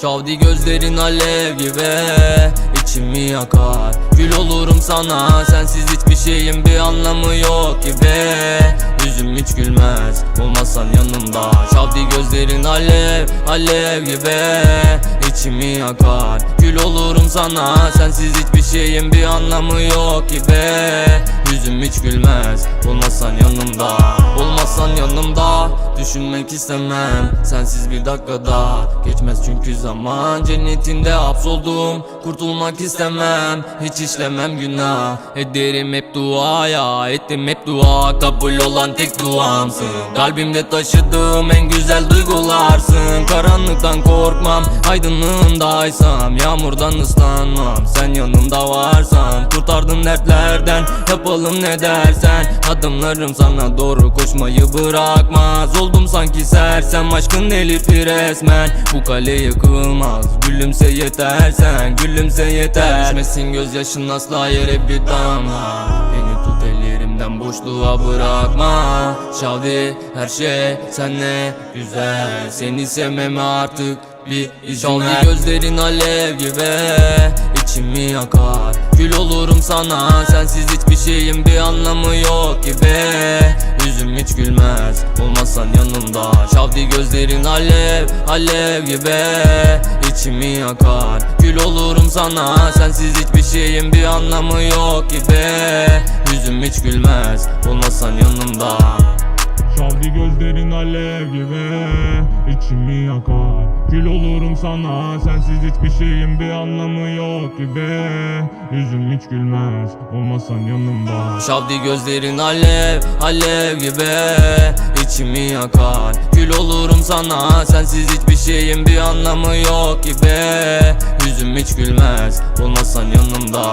Şavdi gözlerin alev gibi içimi yakar. Gül olurum sana sensiz hiçbir şeyin bir anlamı yok gibi. Yüzüm hiç gülmez olmazsan yanımda. Şavdi gözlerin alev alev gibi içimi yakar. Gül olurum sana sensiz hiçbir şeyin bir anlamı yok gibi. Yüzüm hiç gülmez olmazsan yanımda. Olmazsan yanımda düşünmek istemem. Sensiz bir dakikada geçmez çünkü zaman Cennetinde hapsoldum kurtulmak istemem. Hiç işlemem günah. Ederim hep duaya Ettim hep dua. Kabul olan tek duamsın. Kalbimde taşıdığım en güzel duygularsın. Karanlıktan korkmam aydınlığındaysam. Yağmurdan ıslanmam sen yanımda varsan. Kurtardın dertlerden yapalım ne dersen. Adımlarım sana doğru koşmayı bırakmaz Oldum sanki sersem. Aşkın elifi resmen. Bu kale yıkılmaz. Gülümse yeter sen Gülümse yeter. Düşmesin gözyaşın asla yere bir damla. Beni tut ellerimden boşluğa bırakma. Şavdi her şey senle güzel. Seni sevmeme artık bir izin ver. gözlerin alev gibi içimi yakar. Gül olurum sana sensiz hiçbir şeyin bir anlamı yok gibi. Yüzüm hiç gülmez olmazsan yanımda Şavdi gözlerin alev alev gibi. İçimi yakar Gül olurum sana. Sensiz hiçbir şeyin bir anlamı yok gibi. Yüzüm hiç gülmez olmazsan yanımda gözlerin alev gibi içimi yakar. Kül olurum sana sensiz hiçbir şeyin bir anlamı yok gibi. Yüzüm hiç gülmez olmasan yanımda. Şavdi gözlerin alev alev gibi içimi yakar. Gül olurum sana sensiz hiçbir şeyin bir anlamı yok gibi. Yüzüm hiç gülmez olmazsan yanımda